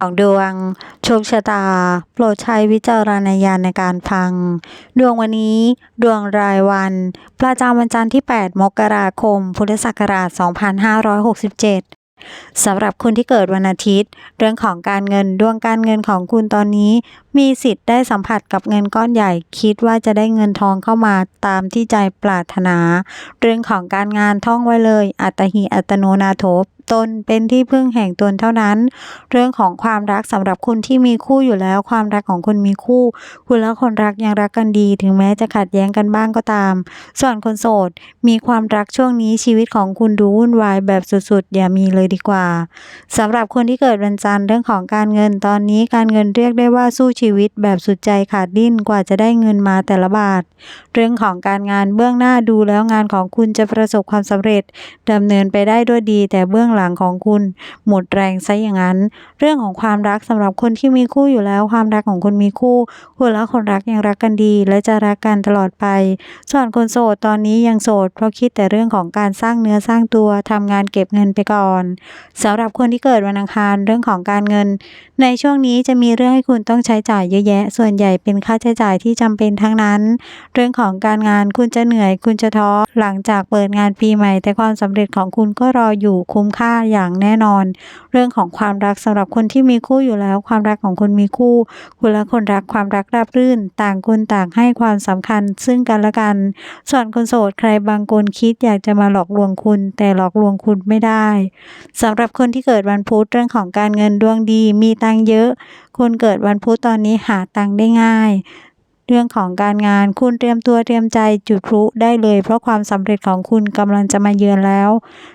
ของดวงโชคชะตา โปรดใช้วิจารณญาณในการฟัง ดวงวันนี้ ดวงรายวัน ประจำวันจันทร์ที่ 8 มกราคม พุทธศักราช 2567 สำหรับคุณที่เกิดวันอาทิตย์ เรื่องของการเงินดวงการเงินของคุณตอนนี้ มีสิทธิ์ได้สัมผัสกับเงินก้อนใหญ่ คิดว่าจะได้เงินทองเข้ามาตามที่ใจปรารถนา เรื่องของการงานท่องไว้เลย อัตหิอัตโนนาโถ ตนเป็นที่พึ่งแห่งตนเท่านั้น เรื่องของความรักสำหรับคุณที่มีคู่อยู่แล้ว ความรักของคุณมีคู่ คุณและคนรักยังรักกันดี ถึงแม้จะขัดแย้งกันบ้างก็ตาม ส่วนคนโสด มีความรักช่วงนี้ชีวิตของคุณดูวุ่นวายแบบสุดๆ อย่ามีเลยดีกว่าสำหรับคนที่เกิดวันจันทร์เรื่องของการเงินตอนนี้การเงินเรียกได้ว่าสู้ชีวิตแบบสุดใจขาดดิ้นกว่าจะได้เงินมาแต่ละบาท เรื่องของการงานเบื้องหน้าดูแล้วงานของคุณจะประสบความสำเร็จดำเนินไปได้ด้วยดี แต่เบื้องหลังของคุณ หมดแรงซะอย่างนั้น เรื่องของความรักสำหรับคนที่มีคู่อยู่แล้ว ความรักของคุณมีคู่คุณและคนรักยังรักกันดี และจะรักกันตลอดไป ส่วนคนโสดตอนนี้ยังโสด เพราะคิดแต่เรื่องของการสร้างเนื้อสร้างตัวทำงานเก็บเงินไปก่อนสำหรับคนที่เกิดวันอังคารเรื่องของการเงิน ในช่วงนี้จะมีเรื่องให้คุณต้องใช้จ่ายเยอะแยะ ส่วนใหญ่เป็นค่าใช้จ่ายที่จำเป็นทั้งนั้น เรื่องของการงานคุณจะเหนื่อย คุณจะท้อหลังจากเปิดงานปีใหม่ แต่ความสำเร็จของคุณก็รออยู่คุ้มค่าอย่างแน่นอน เรื่องของความรักสำหรับคนที่มีคู่อยู่แล้ว ความรักของคุณมีคู่ คุณและคนรักความรักราบรื่น ต่างคนต่างให้ความสำคัญซึ่งกันและกัน ส่วนคนโสดใครบางคนคิดอยากจะมาหลอกลวงคุณ แต่หลอกลวงคุณไม่ได้สำหรับคนที่เกิดวันพุธเรื่องของการเงินดวงดี มีตังเยอะ คนเกิดวันพุธตอนนี้หาตังได้ง่าย เรื่องของการงานคุณเตรียมตัวเตรียมใจจุดพลุได้เลย เพราะความสำเร็จของคุณกำลังจะมาเยือนแล้ว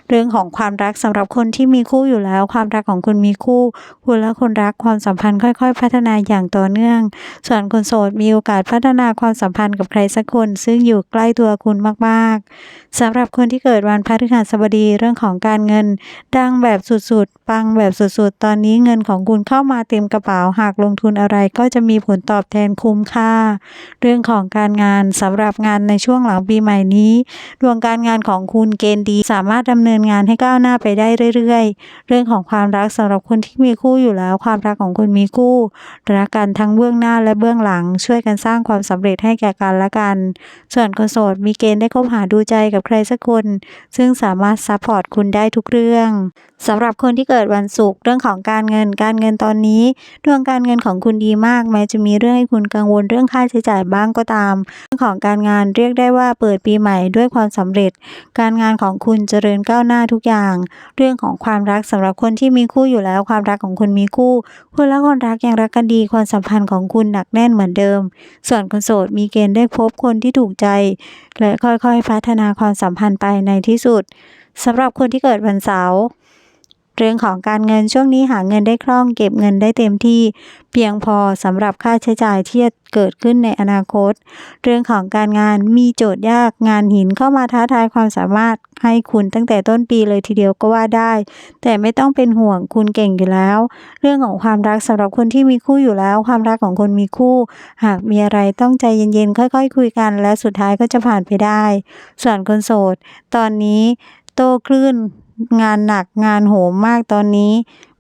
เรื่องของความรักสำหรับคนที่มีคู่อยู่แล้ว ความรักของคุณมีคู่ คุณและคนรักความสัมพันธ์ค่อย ๆ พัฒนาอย่างต่อเนื่อง ส่วนคนโสดมีโอกาสพัฒนาความสัมพันธ์กับใครสักคน ซึ่งอยู่ใกล้ตัวคุณมากๆสำหรับคนที่เกิดวันพฤหัสบดีเรื่องของการเงิน ดังแบบสุดๆปังแบบสุดๆ ตอนนี้เงินของคุณเข้ามาเต็มกระเป๋าหากลงทุนอะไรก็จะมีผลตอบแทนคุ้มค่าเรื่องของการงานสำหรับงานในช่วงหลังปีใหม่นี้ดวงการงานของคุณเกณฑ์ดี สามารถดำเนินงานให้ก้าวหน้าไปได้เรื่อยๆ เรื่องของความรักสำหรับคนที่มีคู่อยู่แล้ว ความรักของคุณมีคู่รักกันทั้งเบื้องหน้าและเบื้องหลัง ช่วยกันสร้างความสำเร็จให้แก่กันและกัน ส่วนคนโสดมีเกณฑ์ได้คบหาดูใจกับใครสักคน ซึ่งสามารถซัพพอร์ตคุณได้ทุกเรื่อง สำหรับคนที่เกิดวันศุกร์เรื่องของการเงิน การเงินตอนนี้ดวงการเงินของคุณดีมาก แม้จะมีเรื่องให้คุณกังวลเรื่องค่าใช้จ่ายบ้างก็ตาม เรื่องของการงานเรียกได้ว่าเปิดปีใหม่ด้วยความสำเร็จ การงานของคุณเจริญก้าวหน้าทุกอย่าง เรื่องของความรักสำหรับคนที่มีคู่อยู่แล้วความรักของคุณมีคู่คุณและคนรักยังรักกันดีความสัมพันธ์ของคุณหนักแน่นเหมือนเดิม ส่วนคนโสดมีเกณฑ์ได้พบคนที่ถูกใจ และค่อยๆ พัฒนาความสัมพันธ์ไปในที่สุดสำหรับคนที่เกิดวันเสาร์ เรื่องของการเงินช่วงนี้หาเงินได้คล่องเก็บเงินได้เต็มที่ เพียงพอสำหรับค่าใช้จ่ายที่จะเกิดขึ้นในอนาคต เรื่องของการงานมีโจทย์ยากงานหินเข้ามาท้าทายความสามารถให้คุณตั้งแต่ต้นปีเลยทีเดียวก็ว่าได้ แต่ไม่ต้องเป็นห่วงคุณเก่งอยู่แล้ว เรื่องของความรักสำหรับคนที่มีคู่อยู่แล้ว ความรักของคนมีคู่ หากมีอะไรต้องใจเย็นๆ ค่อย ๆ คุยกัน และสุดท้ายก็จะผ่านไปได้ ส่วนคนโสด ตอนนี้โตคลื่น งานหนักงานโหมมากตอนนี้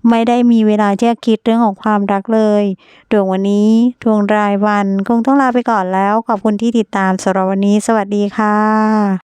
ไม่ได้มีเวลาที่จะคิดเรื่องของความรักเลยดวงวันนี้ดวงรายวันคงต้องลาไปก่อนแล้ว ขอบคุณที่ติดตามสำหรับวันนี้ สวัสดีค่ะ